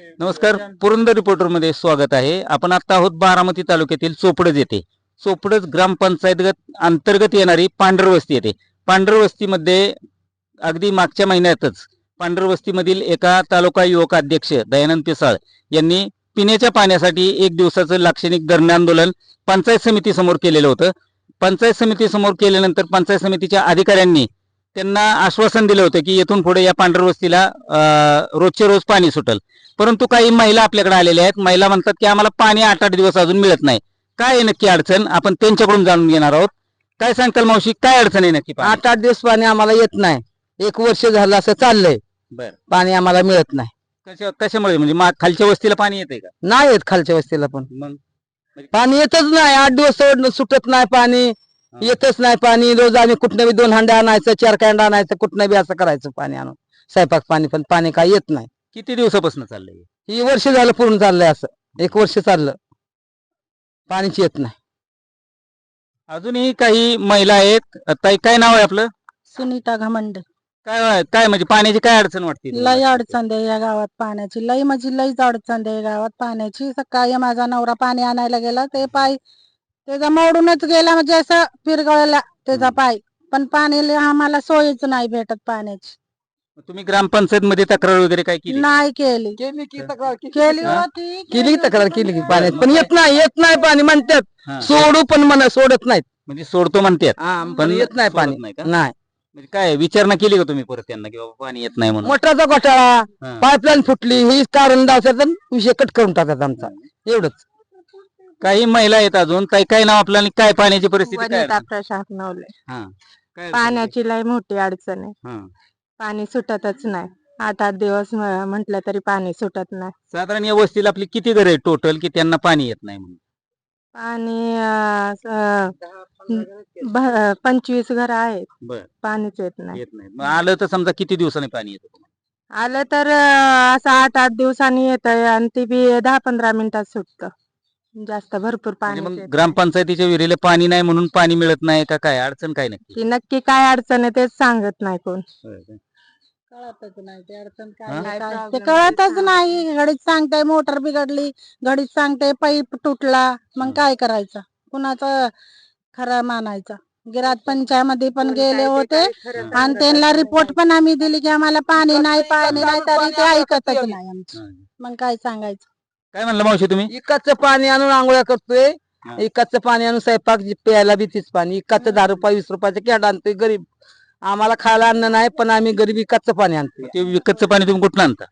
नमस्कार पुरंदर रिपोर्टरमध्ये स्वागत आहे. आपण आता आहोत बारामती तालुक्यातील चोपडज येथे. चोपडज ग्रामपंचायत अंतर्गत येणारी पांढरवस्ती येते पांढरवस्तीमध्ये अगदी मागच्या महिन्यातच पांढरवस्तीमधील एका तालुका युवक अध्यक्ष दयानंद पिसाळ यांनी पिण्याच्या पाण्यासाठी एक दिवसाचं लाक्षणिक धरणे आंदोलन पंचायत समितीसमोर केलेलं होतं. पंचायत समितीसमोर केल्यानंतर पंचायत समितीच्या अधिकाऱ्यांनी त्यांना आश्वासन दिलं होतं की येथून पुढे या पांढरवस्तीला अं, रोजचे रोज पाणी सुटल. परंतु काही महिला आपल्याकडे आलेल्या आहेत. महिला म्हणतात की आम्हाला पाणी आठ आठ दिवस अजून मिळत नाही. काय आहे नक्की अडचण? आपण त्यांच्याकडून जाणून घेणार आहोत. काय सांगताल मावशी? काय अडचण आहे नक्की? आठ आठ दिवस पाणी आम्हाला येत नाही. एक वर्ष झालं असं चाललंय. पाणी आम्हाला मिळत नाही. कशा कशामुळे? म्हणजे खालच्या वस्तीला पाणी येते का? नाही येत खालच्या वस्तीला पण. मग? पाणी येतच नाही. आठ दिवस सुटत नाही पाणी. येतच नाही पाणी. रोज आम्ही कुठनं बी दोन हांडे आणायचं चार कॅन्ड आणायचं कुठनं बी असं करायचं पाणी आणून. स्वयंपाक पाणी पण पाणी काय येत नाही. किती दिवसापासून चाललंय हे? ही वर्ष झालं पूर्ण चाललंय असं. एक वर्ष चाललं. पाणीच येत नाही. अजूनही काही महिला आहेत. ताई काय नाव आहे आपलं? सुनीता घमंडे. काय काय म्हणजे पाण्याची काय अडचण वाटते? लई अडचण आहे या गावात पाण्याची. लई म्हणजे लईच अडचण आहे या गावात पाण्याची. सकाळी माझा नवरा पाणी आणायला गेला. ते पाय त्याचा मोडूनच गेला म्हणजे असं पिरगळला त्याचा. पाय. पण पाणी आम्हाला सोयच नाही भेटत पाण्याची. तुम्ही ग्रामपंचायत मध्ये तक्रार वगैरे काय केली नाही केली. केली की तक्रार केली? हा? होती केली की तक्रार केली की पाण्यात पण येत नाही येत नाही पाणी म्हणतात. सोडू पण म्हणा सोडत नाहीत. म्हणजे सोडतो म्हणतात. हा, पण येत नाही पाणी. नाही म्हणजे काय विचारणा केली का तुम्ही परत त्यांना की बाबा पाणी येत नाही म्हणून? मोठ्याचा घोटाळा. पाईपलाईन फुटली ही कारण दावतात विषय कट करून टाकतात आमचा. एवढंच. काही महिला आहेत अजून ताई काय नाव आपलं आणि काय पाण्याची परिस्थिती काय वनिता अडचण? प्रशांत नवले हा. काय अडचण? पाण्याची लई मोठी अडचण आहे हा. पाणी सुटतच नाही आठ आठ दिवस म्हटलं तरी पाणी सुटत नाही साधारण या वस्तीला आपली किती घर आहे टोटल की त्यांना पाणी येत नाही म्हणून पाणी अं, स- ब- पंचवीस घर आहेत बर पाणीच येत नाही येत नाही मग आलं तर समजा किती दिवसांनी पाणी येतं तुम्हाला? आलं तर अं, असं आठ आठ दिवसांनी येत आणि ते बी दहा पंधरा मिनिटात सुटत जास्त भरपूर म्हणजे पाणी मग ग्रामपंचायतीच्या विहिरीला पाणी नाही म्हणून पाणी मिळत नाही का काय? अडचण काय नक्की? ती नक्की काय अडचण आहे तेच सांगत नाही कोण? कळतच नाही ते अडचण हा? काय आहे, काय- ते कळतच नाही. घडीत सांगताय मोटर बिघडली घडीत सांगताय पाईप तुटला मग काय करायचं? कुणाचं खरं मानायचं? गिरात पंचायमध्ये पण गेले होते आणि त्यांना रिपोर्ट पण आम्ही दिली की आम्हाला पाणी नाही पाणी नाही तरी ते ऐकतच नाही आमचं. मग काय सांगायचं? काय म्हणलं मावशी तुम्ही? इकाचं पाणी आणून आंघोळ्या करतोय. हा. इकाचं पाणी आणून स्वयंपाक जी- प्यायला बी तीच पाणी. इकाचं दहा रुपये वीस रुपयाचं कॅट आणतोय गरीब. आम्हाला खायला अन्न नाही पण आम्ही गरीब इकाचं पाणी आणतोय. ते विकतचं पाणी तुम्ही कुठून आणता?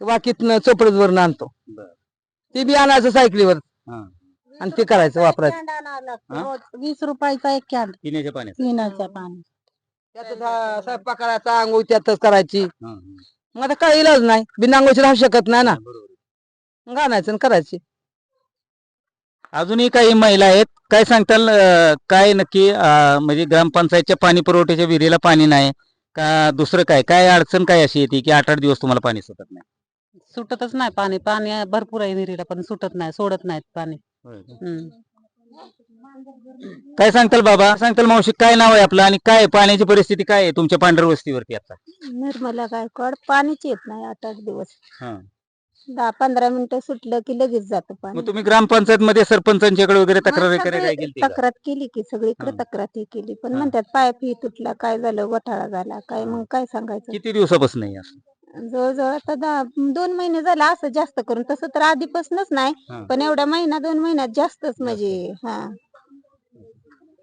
वाकीतनं चोपडत आणतो. बरं. ते बी आणायचं सायकलीवर. हा. आणि ते करायचं वापरायचं. कॅन्ड आणावं लागतं. हा? रोज. वीस रुपयाचा एक कॅन्ड पिण्याच्या पाण्याचं. पिण्याचं पाणी. स्वयंपाक करायचा आंघोळ त्यातच करायची. हा, हा. मग आता काही इलाज नाही. बिना आंघोळीची राहू शकत नाही ना. बरोबर. मग आणायचं आणि करायची. अजूनही काही महिला आहेत काय सांगताल अं, काय नक्की अं, म्हणजे ग्रामपंचायतच्या पाणी पुरवठ्याच्या विहिरीला पाणी नाही का दुसरं काय? काय अडचण काय अशी येते की आठ आठ दिवस तुम्हाला पाणी सुटत नाही? सुटतच नाही पाणी. पाणी भरपूर आहे विहिरीला पण सुटत नाही सोडत नाहीत पाणी. हम्म. काय सांगताल बाबा? सांगताल मावशी काय नाव आहे आपलं आणि काय पाण्याची परिस्थिती काय आहे तुमच्या पांढर वस्तीवरती आता? निर्मला गायकवाड पाणीच येत नाही आठ आठ दिवस. हा. दहा पंधरा मिनिटं सुटलं की लगेच जातं पाणी मग तुम्ही ग्रामपंचायत मध्ये सरपंचांच्याकडे वगैरे तक्रार मग वगैरे काय सगळे केली का? तक्रार केली की सगळीकडे हा. तक्रार ही केली पण हा. म्हणतात पाईप ही तुटला काय झालं घोटाळा झाला काय. मग काय सांगायचं किती दिवसापासून असं जवळजवळ आता दहा दोन महिने झाला असं जास्त करून तसं तर आधीपासूनच नाही. पण एवढ्या महिना दोन महिन्यात जास्तच म्हणजे हा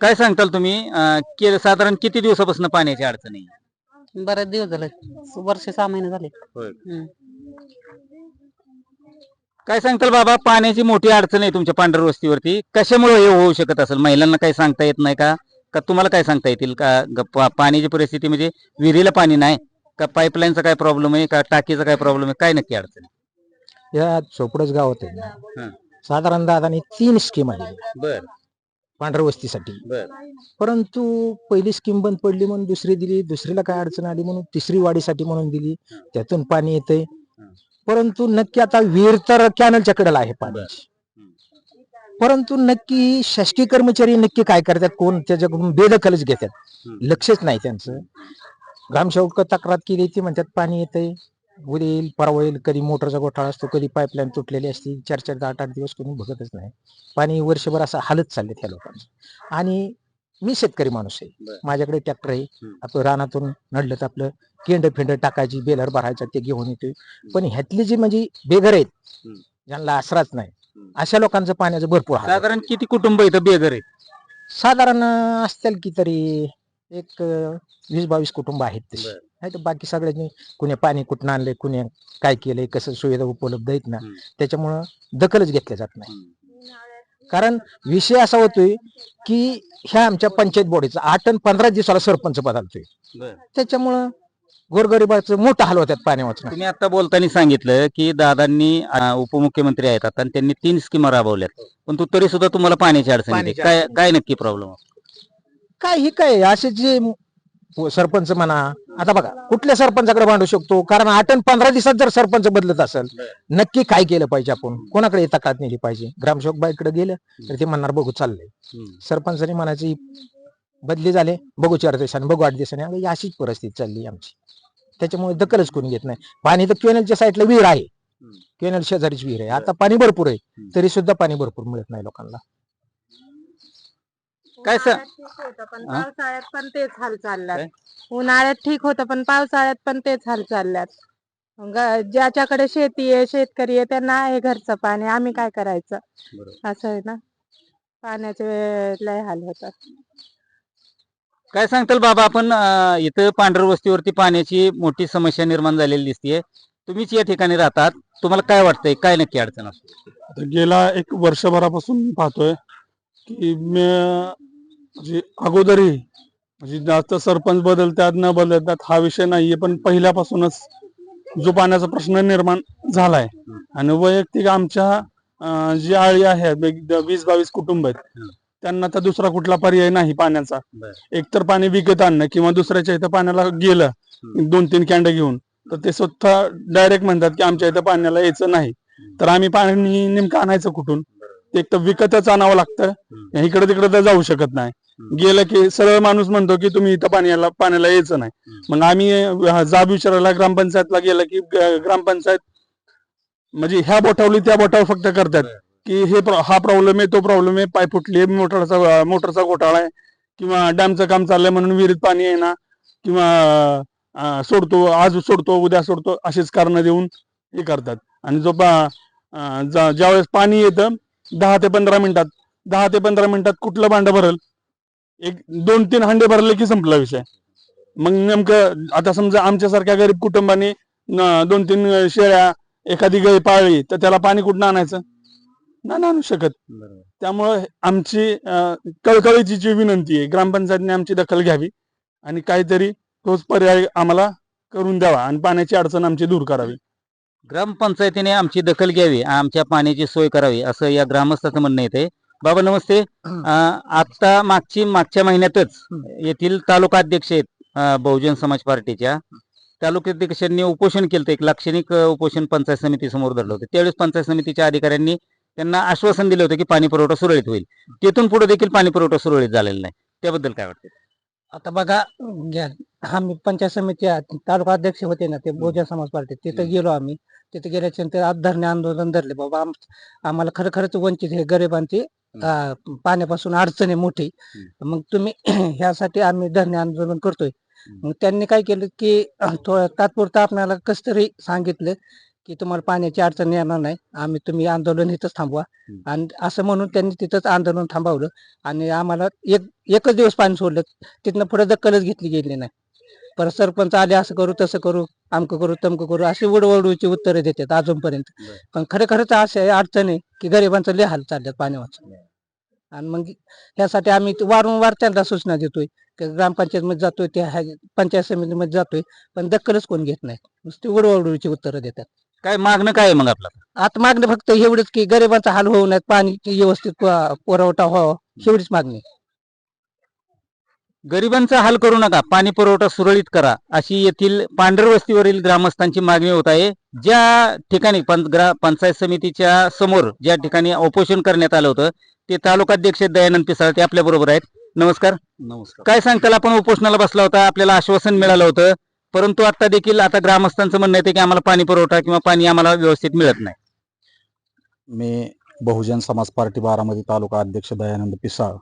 काय सांगताल तुम्ही अं, के- साधारण किती दिवसापासून पाण्याची अडचण आहे बरेच दिवस झाले वर्ष सहा महिने झाले हम्म. काय सांगताल बाबा पाण्याची मोठी अडचण आहे तुमच्या पांढर वस्तीवरती. कशामुळे हे होऊ शकत असेल? महिलांना काही सांगता येत नाही का? का तुम्हाला काय सांगता येतील? का पाण्याची परिस्थिती म्हणजे विहिरीला पाणी नाही का पाईपलाईनचा काय प्रॉब्लेम आहे का टाकीचा काय प्रॉब्लेम आहे? काय नक्की अडचण आहे? या चोपडच गावात आहे हं. ना साधारण दादानी तीन स्कीम आली बर. पांढऱ्या वस्तीसाठी. बर. परंतु पहिली स्कीम बंद पडली म्हणून दुसरी दिली दुसरीला काय अडचण आली म्हणून तिसरी वाढीसाठी म्हणून दिली. त्यातून पाणी येतंय. परंतु नक्की आता विहीर तर कॅनलच्या कडेला आहे पाण्याची परंतु नक्की शासकीय कर्मचारी नक्की काय करतात? कोण त्याच्याकडून बेदखलच घेतात. लक्षच नाही त्यांचं. ग्रामसेवक तक्रार केली ती म्हणतात पाणी येतंय. उद्या येईल परवा येईल. कधी मोटरचा घोटाळा असतो कधी पाईपलाईन तुटलेली असते. चार चार आठ आठ दिवस कोणी बघतच नाही. पाणी वर्षभर असं हालत चालले त्या लोकांचं. आणि मी शेतकरी माणूस आहे. माझ्याकडे ट्रॅक्टर आहे. आपलं रानातून नडलं तर आपलं केंड फेंड टाकायची बेलर भरायचा ते घेऊन येतोय पण ह्यातली जी म्हणजे बेघर आहेत. ज्यांना आसराच नाही. अशा लोकांचं पाण्याचं भरपूर हाल आहे. साधारण किती कुटुंब इथं बेघर आहेत साधारण असतील की तरी एक अं, वीस बावीस कुटुंब आहेत तशी बरं. नाही तर बाकी सगळ्यांनी कुणी पाणी कुठून आणलंय कुणी काय केलंय कसं सुविधा उपलब्ध आहेत ना हम्म. त्याच्यामुळं दखलच घेतल्या जात नाही कारण विषय असा होतोय की ह्या आमच्या पंचायत बॉडीचा आठ आणि पंधरा दिवसाला सरपंच बदलतोय. त्याच्यामुळं गोरगरिबाचं मोठं हाल होत्यात पाणी वाचणं. तुम्ही आता बोलताना सांगितलं की दादांनी उपमुख्यमंत्री आहेत आता आणि त्यांनी तीन स्कीमा राबवल्यात. पण तू तरी सुद्धा तुम्हाला पाण्याची अडचण काय. काय नक्की प्रॉब्लेम काय ही काय असे जे सरपंच म्हणा आता बघा कुठल्या सरपंचाकडे भांडू शकतो? कारण आठ आणि पंधरा दिवसात जर सरपंच बदलत असेल नक्की काय केलं पाहिजे आपण? कोणाकडे तक्रार नेली पाहिजे? ग्रामसेवक बाईकडे गेलं तर ते म्हणणार बघू चाललंय. सरपंचाने म्हणायची बदली झाले बघू चार दिवसांनी बघू आठ दिवसांनी. अशीच परिस्थिती चालली आमची. त्याच्यामुळे दखलच कोणी घेत नाही. पाणी तर क्युएनएलच्या साईडला विहीर आहे. क्युएनएल शेजारीच विहीर आहे. आता पाणी भरपूर आहे. तरी सुद्धा पाणी भरपूर मिळत नाही लोकांना. काय सर उन्हाळ्यात ठीक होतं, पण हा? पावसाळ्यात पण तेच हाल चालल्यात? उन्हाळ्यात ठीक होतं पण पावसाळ्यात पण तेच हाल चालल्यात. ग- ज्याच्याकडे शेती आहे शेतकरी आहे त्यांना आहे घरचं पाणी आम्ही काय करायचं? बरोबर. असं आहे ना? पाण्याचे लय हाल होतात. काय सांगताल बाबा आपण अं, इथं पांढर वस्तीवरती पाण्याची मोठी समस्या निर्माण झालेली दिसतीये. तुम्हीच या ठिकाणी राहतात. तुम्हाला काय वाटतंय? काय नक्की अडचण असते? आता गेला एक वर्षभरापासून मी पाहतोय की मी म्हणजे अगोदरही म्हणजे जास्त सरपंच बदलतात न बदलतात हा विषय नाहीये पण पहिल्यापासूनच जो पाण्याचा प्रश्न निर्माण झालाय. आणि वैयक्तिक आमच्या जी आळी आहेत वीस बावीस कुटुंब आहेत त्यांना तर दुसरा कुठला पर्याय नाही पाण्याचा. एकतर पाणी विकत आणणं किंवा दुसऱ्याच्या इथं पाण्याला गेलं दोन तीन कॅन्ड घेऊन तर ते स्वतः डायरेक्ट म्हणतात की आमच्या इथं पाण्याला यायचं नाही. तर आम्ही पाणी नेमकं आणायचं कुठून? ते एक तर विकतच आणावं लागतं. इकडे तिकडे तर जाऊ शकत नाही. गेलं की सरळ माणूस म्हणतो की तुम्ही इथं पाण्याला पाण्याला यायचं नाही. मग आम्ही जाब विचारायला ग्रामपंचायतला गेलं की ग्रामपंचायत म्हणजे ह्या बोटावली त्या बोटावर फक्त करतात. की हे हा प्रॉब्लेम आहे तो प्रॉब्लेम आहे. पाय फुटली मोटरचा मोटरचा घोटाळा आहे. किंवा डॅमचं काम चाललंय म्हणून विहिरीत पाणी आहे ना. किंवा सोडतो आज सोडतो उद्या सोडतो अशीच कारणं देऊन हे करतात. आणि जा- ज्यावेळेस पाणी येतं दहा ते पंधरा मिनिटात दहा ते पंधरा मिनिटात कुठलं भांडं भरल? एक दोन तीन हांडे भरले की संपला विषय. मग नेमकं आता समजा आमच्यासारख्या गरीब कुटुंबाने दोन तीन शेळ्या एखादी गाय पाळली तर त्याला पाणी कुठं आणायचं? नाही आणू शकत. त्यामुळं आमची कळकळीची जी विनंती आहे ग्रामपंचायतने आमची दखल घ्यावी आणि काहीतरी तोच पर्याय आम्हाला करून द्यावा आणि पाण्याची अडचण आमची दूर करावी. ग्रामपंचायतीने आमची दखल घ्यावी आमच्या पाण्याची सोय करावी असं या ग्रामस्थाचं म्हणणं येते बाबा नमस्ते. आता मागची मागच्या महिन्यातच येथील तालुका अध्यक्ष आहेत बहुजन समाज पार्टीच्या. तालुकाध्यक्षांनी उपोषण केलं एक लाक्षणिक उपोषण पंचायत समिती समोर धरलं होतं. त्यावेळेस पंचायत समितीच्या अधिकाऱ्यांनी त्यांना आश्वासन दिलं होतं की पाणी पुरवठा सुरळीत होईल. तिथून पुढे देखील पाणी पुरवठा सुरळीत झालेला नाही. त्याबद्दल काय वाटतं? आता बघा आम्ही पंचायत समिती तालुका अध्यक्ष होते ना ते बहुजन समाज पार्टी तिथे गेलो आम्ही. तिथे गेल्याच्यानंतर आज धरणे आंदोलन धरले. बाबा आम- आम्हाला खरं खरंच वंचित हे गरिबांची अं, पाण्यापासून अडचण आहे मोठी. मग तुम्ही ह्यासाठी आम्ही धरणे आंदोलन करतोय. मग त्यांनी काय केलं की अं, थोडं तात्पुरतं आपल्याला कस तरी सांगितलं की तुम्हाला पाण्याची अडचण येणार नाही. आम्ही तुम्ही आंदोलन इथंच थांबवा. आणि असं म्हणून त्यांनी तिथंच आंदोलन थांबवलं. आणि आम्हाला एक एकच दिवस पाणी सोडलं. तिथनं पुढे दखलच घेतली गेली नाही. परत सरपंच आले असं करू तसं करू आमकं करू तमकं करू अशी वडवडूची उत्तरं देतात अजूनपर्यंत. बरं. पण खरं खरंच असे अडचण आहे की गरिबांचं लय हाल चालल्यात पाण्यावर आणि मग ह्यासाठी आम्ही ते वारंवार त्यांना सूचना देतोय की ग्रामपंचायत मध्ये जातोय त्या ह्या- पंचायत समितीमध्ये जातोय पण दखलच कोण घेत नाही नुसती वडवडूची उत्तरं देतात. काय मागणं काय आहे मग आपलं आता मागणं फक्त एवढंच की गरिबांचा हाल होऊ नये पाणी व्यवस्थित प- पुरवठा व्हावा एवढीच मागणी गरिबांचा हाल करू नका. पाणी पुरवठा सुरळीत करा. अशी येथील पांढर वस्तीवरील ग्रामस्थांची मागणी होत आहे. ज्या ठिकाणी पंचायत समितीच्या समोर ज्या ठिकाणी उपोषण करण्यात आलं होतं ते तालुकाध्यक्ष दयानंद पिसाळ ते आपल्या बरोबर आहेत. नमस्कार. नमस्कार. काय सांगताल? आपण उपोषणाला बसला होता. आपल्याला आश्वासन मिळालं होतं. परंतु आता देखील आता ग्रामस्थांचं म्हणणं येते की आम्हाला पाणी पुरवठा किंवा पाणी आम्हाला व्यवस्थित मिळत नाही. मी बहुजन समाज पार्टी बारामती तालुका अध्यक्ष दयानंद पिसाळ.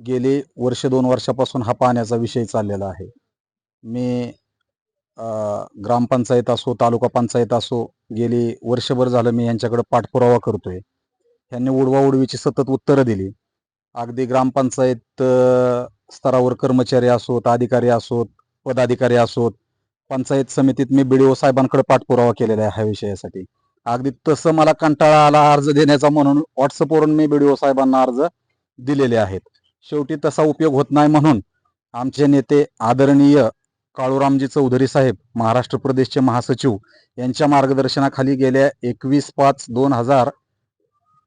गेले वर्ष दोन वर्षापासून हा पाण्याचा विषय चाललेला आहे. मी ग्रामपंचायत असो तालुका पंचायत असो गेली वर्षभर झालं मी यांच्याकडे पाठपुरावा करतोय. ह्यांनी उडवाउडवीची सतत उत्तरं दिली. अगदी ग्रामपंचायत स्तरावर कर्मचारी असोत अधिकारी असोत पदाधिकारी असोत पंचायत समितीत मी बीडीओ साहेबांकडे पाठपुरावा केलेला आहे ह्या विषयासाठी. अगदी तसं मला कंटाळा आला अर्ज देण्याचा म्हणून व्हॉट्सअपवरून मी बीडीओ साहेबांना अर्ज दिलेले आहेत. शेवटी तसा उपयोग होत नाही म्हणून आमचे नेते आदरणीय काळूरामजी चौधरी साहेब महाराष्ट्र प्रदेशचे महासचिव यांच्या मार्गदर्शनाखाली गेल्या एकवीस पाच दोन हजार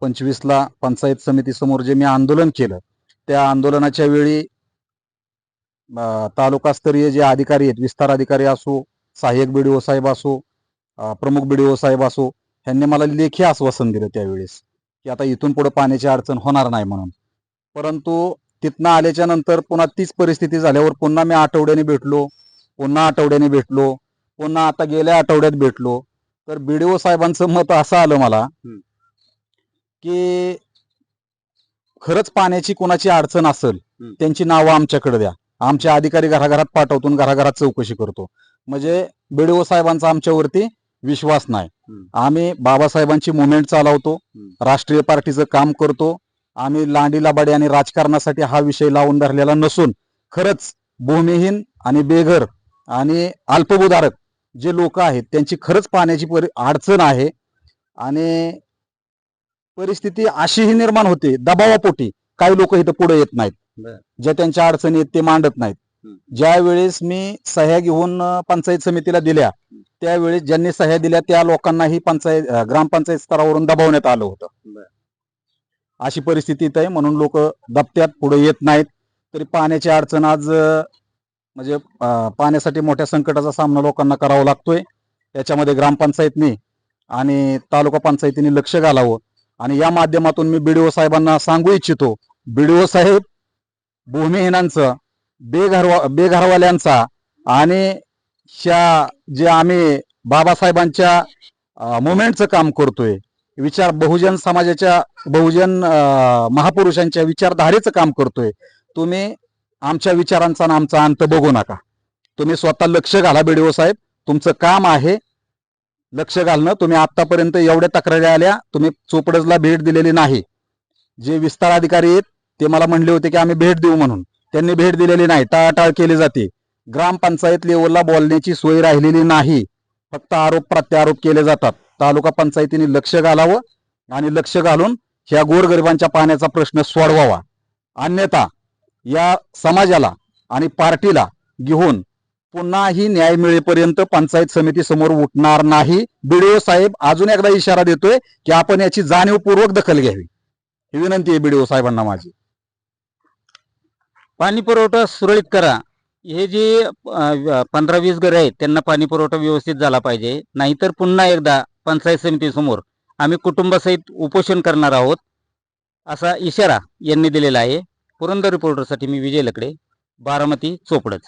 पंचवीसला पंचायत समितीसमोर जे मी आंदोलन केलं त्या आंदोलनाच्या वेळी तालुकास्तरीय जे अधिकारी आहेत विस्तार अधिकारी असो सहाय्यक बीडीओ साहेब असो अं, प्रमुख बीडीओ साहेब असो ह्यांनी मला लेखी आश्वासन दिलं त्यावेळेस की आता इथून पुढे पाण्याची अडचण होणार नाही म्हणून. परंतु तिथनं आल्याच्यानंतर पुन्हा तीच परिस्थिती झाल्यावर पुन्हा मी आठवड्याने भेटलो पुन्हा आठवड्याने भेटलो पुन्हा आता गेल्या आठवड्यात भेटलो तर बीडीओ साहेबांचं मत असं आलं मला की खरंच पाण्याची कोणाची अडचण असेल. त्यांची नावं आमच्याकडे द्या आमचे अधिकारी घराघरात पाठवतून घराघरात चौकशी करतो म्हणजे बीडीओ साहेबांचा आमच्यावरती विश्वास नाही. आम्ही बाबासाहेबांची मुवमेंट चालवतो. राष्ट्रीय पार्टीचं काम करतो आम्ही लांडी लाबाडी आणि राजकारणासाठी हा विषय लावून धरलेला नसून खरंच भूमिहीन आणि बेघर आणि अल्पभूधारक जे लोक आहेत त्यांची खरंच पाण्याची परि अडचण आहे आणि परिस्थिती अशीही निर्माण होते दबावापोटी काही लोक इथं पुढे येत नाहीत. ज्या त्यांच्या अडचणी आहेत ते मांडत नाहीत. ज्या वेळेस मी सह्या घेऊन पंचायत समितीला दिल्या त्यावेळेस ज्यांनी सह्या दिल्या त्या लोकांनाही पंचायत ग्रामपंचायत स्तरावरून दबावण्यात आलं होतं. अशी परिस्थिती आहे. म्हणून लोक दप्त्यात पुढे येत नाहीत. तरी पाण्याची अडचण आज म्हणजे पाण्यासाठी मोठ्या संकटाचा सामना लोकांना करावा लागतोय. त्याच्यामध्ये ग्रामपंचायतनी आणि तालुका पंचायतीने लक्ष घालावं. आणि या माध्यमातून मी बीडीओ साहेबांना सांगू इच्छितो बीडीओ साहेब भूमिहीनांचं बेघरवा बेघरवाल्यांचा आणि ज्या जे आम्ही बाबासाहेबांच्या मुवमेंटचं काम करतोय विचार बहुजन समाजाच्या बहुजन महापुरुषांच्या विचारधारेचं काम करतोय. तुम्ही आमच्या विचारांचा ना आमचा अंत बघू नका. तुम्ही स्वतः लक्ष घाला बीडीओ साहेब. तुमचं काम आहे. लक्ष घालणं. तुम्ही आतापर्यंत एवढ्या तक्रारी आल्या. तुम्ही चोपडजला भेट दिलेली नाही. जे विस्तार अधिकारी आहेत ते मला म्हणले होते की आम्ही भेट देऊ म्हणून. त्यांनी भेट दिलेली नाही. टाळाटाळ केली जाते. ग्रामपंचायत लेवलला बोलण्याची सोय राहिलेली नाही. फक्त आरोप प्रत्यारोप केले जातात. तालुका पंचायतीने लक्ष घालावं आणि लक्ष घालून ह्या गोरगरिबांच्या पाण्याचा प्रश्न सोडवावा. अन्यथा या समाजाला आणि पार्टीला घेऊन पुन्हाही न्याय मिळेपर्यंत पंचायत समिती समोर उठणार नाही. बीडीओ साहेब अजून एकदा इशारा देतोय की आपण याची जाणीवपूर्वक दखल घ्यावी. ही विनंती आहे बीडीओ साहेबांना माझी. पाणी पुरवठा सुरळीत करा. हे जे पंधरा वीस घरे आहेत त्यांना पाणी पुरवठा व्यवस्थित झाला पाहिजे. नाहीतर पुन्हा एकदा पंचायत समितीसमोर आम्ही कुटुंबासहित उपोषण करणार आहोत असा इशारा यांनी दिलेला आहे. पुरंदर रिपोर्टरसाठी मी विजय लकडे बारामती चोपडच.